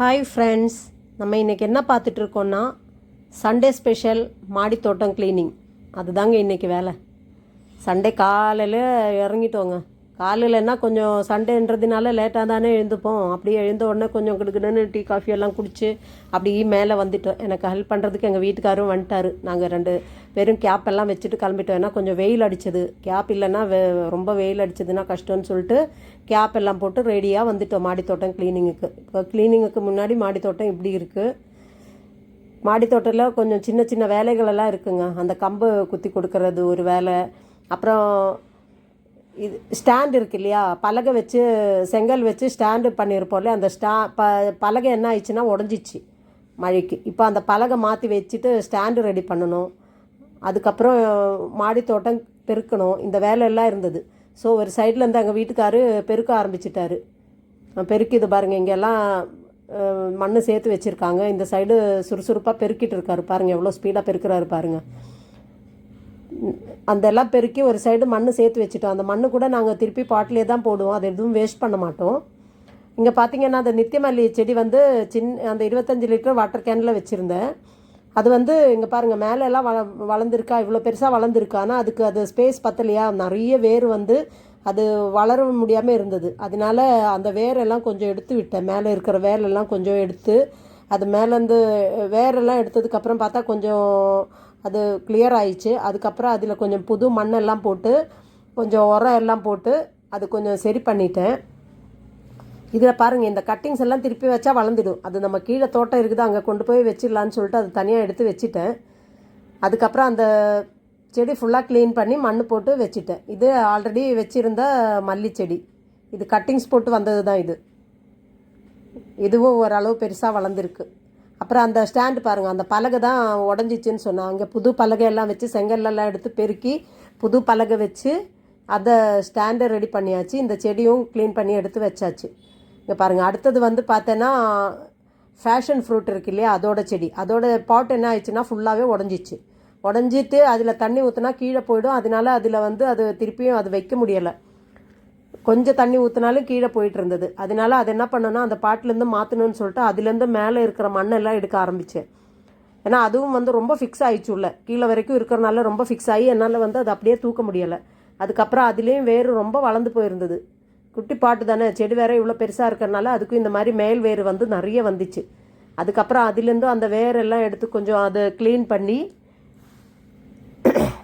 Hi friends நம்ம இன்றைக்கி என்ன பார்த்துட்டு இருக்கோம்னா சண்டே ஸ்பெஷல் மாடி தோட்டம் க்ளீனிங் அதுதாங்க இன்றைக்கி வேலை. சண்டே காலையில் இறங்கிட்டோங்க. காலையிலன்னா கொஞ்சம் சண்டேன்றதுனால லேட்டாக தானே எழுந்துப்போம். அப்படியே எழுந்த உடனே கொஞ்சம் கிடுக்கிடுன்னு டீ காஃபி எல்லாம் குடிச்சு அப்படியே மேலே வந்துட்டோம். எனக்கு ஹெல்ப் பண்ணுறதுக்கு எங்கள் வீட்டுக்காரும் வந்துட்டார். நாங்கள் ரெண்டு வெறும் கேப் எல்லாம் வச்சுட்டு கிளம்பிட்டோம். ஏன்னா கொஞ்சம் வெயில் அடிச்சது. கேப் இல்லைன்னா வெ ரொம்ப வெயில் அடிச்சதுன்னா கஷ்டம்னு சொல்லிட்டு கேப் எல்லாம் போட்டு ரெடியாக வந்துட்டோம் மாடித்தோட்டம் க்ளீனிங்குக்கு இப்போ க்ளீனிங்குக்கு முன்னாடி மாடித்தோட்டம் இப்படி இருக்குது மாடித்தோட்டத்தில் கொஞ்சம் சின்ன சின்ன வேலைகளெல்லாம் இருக்குங்க. அந்த கம்பு குத்தி கொடுக்கறது ஒரு வேலை. அப்புறம் இது ஸ்டாண்ட் இருக்கு இல்லையா? பலகை வச்சு செங்கல் வச்சு ஸ்டாண்டு பண்ணியிருப்போம்ல அந்த ஸ்டா ப பலகை என்ன ஆயிடுச்சுன்னா உடஞ்சிச்சு மழைக்கு. இப்போ அந்த பலகை மாற்றி வச்சுட்டு ஸ்டாண்டு ரெடி பண்ணணும். அதுக்கப்புறம் மாடி தோட்டம் பெருக்கணும். இந்த வேலையெல்லாம் இருந்தது. ஸோ ஒரு சைடில் இருந்து எங்கள் வீட்டுக்காரு பெருக்க ஆரம்பிச்சிட்டாரு. பெருக்கிது பாருங்கள் இங்கெல்லாம் மண் சேர்த்து வச்சுருக்காங்க. இந்த சைடு சுறுசுறுப்பாக பெருக்கிட்டு இருக்காரு பாருங்கள் எவ்வளோ ஸ்பீடாக பெருக்கிறாரு பாருங்கள் அந்த எல்லாம் பெருக்கி ஒரு சைடு மண் சேர்த்து வச்சுட்டோம். அந்த மண்ணு கூட நாங்கள் திருப்பி பாட்டிலே தான் போடுவோம். அதை எதுவும் வேஸ்ட் பண்ண மாட்டோம். இங்கே பார்த்தீங்கன்னா அந்த நித்தியமல்லி செடி வந்து சின் அந்த இருபத்தஞ்சி லிட்டர் வாட்டர் கேனில் வச்சுருந்தேன். அது வந்து இங்கே பாருங்கள் மேலே எல்லாம் வள வளர்ந்துருக்கா இவ்வளோ பெருசாக வளர்ந்துருக்கா. ஆனால் அதுக்கு அது ஸ்பேஸ் பத்தலையா? நிறைய வேர் வந்து அது வளர முடியாமல் இருந்தது. அதனால அந்த வேரெல்லாம் கொஞ்சம் எடுத்து விட்டேன். மேலே இருக்கிற வேரெல்லாம் கொஞ்சம் எடுத்து அது மேலேருந்து வேரெல்லாம் எடுத்ததுக்கப்புறம் பார்த்தா கொஞ்சம் அது கிளியர் ஆயிடுச்சு. அதுக்கப்புறம் அதில் கொஞ்சம் புது மண்ணெல்லாம் போட்டு கொஞ்சம் உரம் எல்லாம் போட்டு அது கொஞ்சம் சரி பண்ணிட்டேன். இதில் பாருங்கள் இந்த கட்டிங்ஸ் எல்லாம் திருப்பி வச்சா வளர்ந்துடும். அது நம்ம கீழே தோட்டம் இருக்குது அங்கே கொண்டு போய் வச்சிடலான்னு சொல்லிட்டு அது தனியாக எடுத்து வச்சுட்டேன். அதுக்கப்புறம் அந்த செடி ஃபுல்லாக க்ளீன் பண்ணி மண் போட்டு வச்சுட்டேன். இது ஆல்ரெடி வச்சுருந்த மல்லி செடி. இது கட்டிங்ஸ் போட்டு வந்தது தான் இது. இதுவும் ஓரளவு பெருசாக வளர்ந்துருக்கு. அப்புறம் அந்த ஸ்டாண்டு பாருங்கள் அந்த பலகை தான் உடஞ்சிச்சின்னு சொன்னாங்க அங்கே புது பலகை எல்லாம் வச்சு செங்கல்லாம் எடுத்து பெருக்கி புது பலகை வச்சு அதை ஸ்டாண்டை ரெடி பண்ணியாச்சு. இந்த செடியும் க்ளீன் பண்ணி எடுத்து வச்சாச்சு. இங்கே பாருங்கள் அடுத்தது வந்து பார்த்தேன்னா ஃபேஷன் ஃப்ரூட் இருக்கு இல்லையா அதோட செடி. அதோட பாட் என்ன ஆயிடுச்சுன்னா ஃபுல்லாகவே உடஞ்சிச்சு. உடஞ்சிட்டு அதில் தண்ணி ஊற்றினா கீழே போயிடும். அதனால அதில் வந்து அது திருப்பியும் அது வைக்க முடியலை. கொஞ்சம் தண்ணி ஊற்றினாலும் கீழே போயிட்டு இருந்தது. அதனால அது என்ன பண்ணேன்னா அந்த பாட்டிலேருந்து மாற்றணும்னு சொல்லிட்டு அதுலேருந்து மேலே இருக்கிற மண்ணெல்லாம் எடுக்க ஆரம்பித்தேன் ஏன்னா அதுவும் வந்து ரொம்ப ஃபிக்ஸ் ஆயிடுச்சு உள்ள. கீழே வரைக்கும் இருக்கிறனால ரொம்ப ஃபிக்ஸ் ஆகி என்னால் வந்து அது அப்படியே தூக்க முடியலை. அதுக்கப்புறம் அதுலேயும் வேறு ரொம்ப வளர்ந்து போயிருந்தது. குட்டி பாட்டு தானே செடி வேற இவ்வளோ பெருசாக இருக்கிறனால அதுக்கும் இந்த மாதிரி மேல் வேர் வந்து நிறைய வந்துச்சு. அதுக்கப்புறம் அதுலேருந்து அந்த வேரெல்லாம் எடுத்து கொஞ்சம் அதை க்ளீன் பண்ணி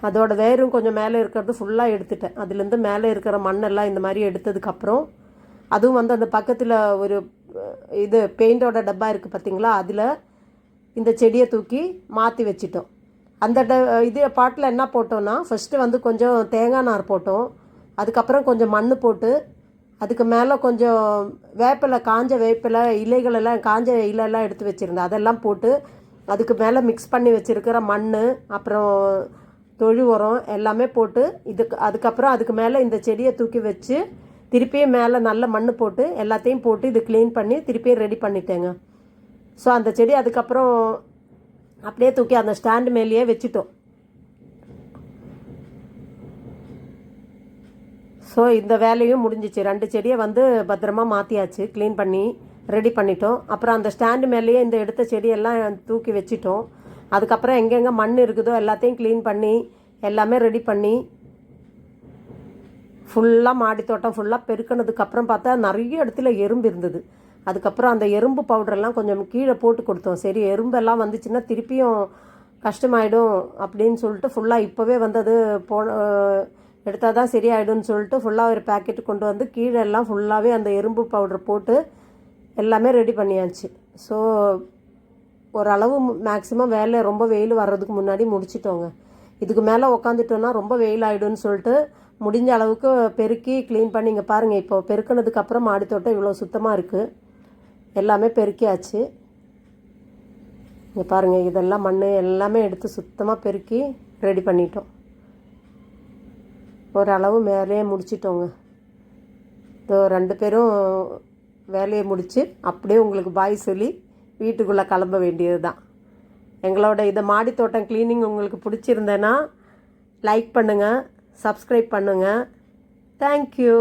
அதோட வேரும் கொஞ்சம் மேலே இருக்கிறது ஃபுல்லாக எடுத்துட்டேன். அதுலேருந்து மேலே இருக்கிற மண்ணெல்லாம் இந்த மாதிரி எடுத்ததுக்கப்புறம் அதுவும் வந்து அந்த பக்கத்தில் ஒரு இது பெயிண்டோட டப்பா இருக்குது பார்த்தீங்களா அதில் இந்த செடியை தூக்கி மாற்றி வச்சிட்டோம். அந்த ட இது பாட்டில் என்ன போட்டோன்னா ஃபஸ்ட்டு வந்து கொஞ்சம் தேங்காய் நார் போட்டோம். அதுக்கப்புறம் கொஞ்சம் மண் போட்டு அதுக்கு மேலே கொஞ்சம் வேப்பிலை காஞ்ச வேப்பிலை இலைகளெல்லாம் காஞ்ச இலையெல்லாம் எடுத்து வச்சுருந்தேன். அதெல்லாம் போட்டு அதுக்கு மேலே மிக்ஸ் பண்ணி வச்சுருக்கிற மண் அப்புறம் தொழு உரம் எல்லாமே போட்டு இதுக்கு அதுக்கப்புறம் அதுக்கு மேலே இந்த செடியை தூக்கி வச்சு திருப்பியும் மேலே நல்ல மண் போட்டு எல்லாத்தையும் போட்டு இது க்ளீன் பண்ணி திருப்பியும் ரெடி பண்ணிட்டேங்க. ஸோ அந்த செடி அதுக்கப்புறம் அப்படியே தூக்கி அந்த ஸ்டாண்டு மேலேயே வச்சுட்டோம். ஸோ இந்த வேலையும் முடிஞ்சிச்சு. ரெண்டு செடியை வந்து பத்திரமா மாற்றியாச்சு க்ளீன் பண்ணி ரெடி பண்ணிட்டோம். அப்புறம் அந்த ஸ்டாண்டு மேலேயே இந்த எடுத்த செடியெல்லாம் தூக்கி வச்சிட்டோம். அதுக்கப்புறம் எங்கெங்கே மண் இருக்குதோ எல்லாத்தையும் க்ளீன் பண்ணி எல்லாமே ரெடி பண்ணி ஃபுல்லாக மாடி தோட்டம் ஃபுல்லாக பெருக்கினதுக்கப்புறம் பார்த்தா நிறைய இடத்துல எறும்பு இருந்தது. அதுக்கப்புறம் அந்த எறும்பு பவுடரெல்லாம் கொஞ்சம் கீழே போட்டு கொடுத்தோம். சரி எறும்பெல்லாம் வந்துச்சுன்னா திருப்பியும் கஷ்டமாயிடும் அப்படின்னு சொல்லிட்டு ஃபுல்லாக இப்போவே வந்து அது எடுத்தால் தான் சரியாயிடும்னு சொல்லிட்டு ஃபுல்லாக ஒரு பேக்கெட் கொண்டு வந்து கீழே எல்லாம் ஃபுல்லாகவே அந்த எறும்பு பவுடர் போட்டு எல்லாமே ரெடி பண்ணியாச்சு. ஸோ ஓரளவு மேக்ஸிமம் வேலை ரொம்ப வெயில் வர்றதுக்கு முன்னாடி முடிச்சிட்டோங்க. இதுக்கு மேலே உக்காந்துட்டோன்னா ரொம்ப வெயில் ஆகிடும்னு சொல்லிட்டு முடிஞ்ச அளவுக்கு பெருக்கி க்ளீன் பண்ணி இங்கே பாருங்கள் இப்போ பெருக்கினதுக்கப்புறம் மாடி தோட்டம் இவ்வளோ சுத்தமாக இருக்குது எல்லாமே பெருக்கியாச்சு. இங்கே பாருங்கள் இதெல்லாம் மண் எல்லாமே எடுத்து சுத்தமாக பெருக்கி ரெடி பண்ணிட்டோம். ஓரளவு மேலேயே முடிச்சிட்டோங்க. இதோ ரெண்டு பேரும் வேலையை முடித்து அப்படியே உங்களுக்கு பாய் சொல்லி வீட்டுக்குள்ளே கிளம்ப வேண்டியது தான் எங்களோட இந்த மாடி தோட்டம் க்ளீனிங் உங்களுக்கு பிடிச்சிருந்தேன்னா லைக் பண்ணுங்கள் சப்ஸ்கிரைப் பண்ணுங்கள் தேங்க்யூ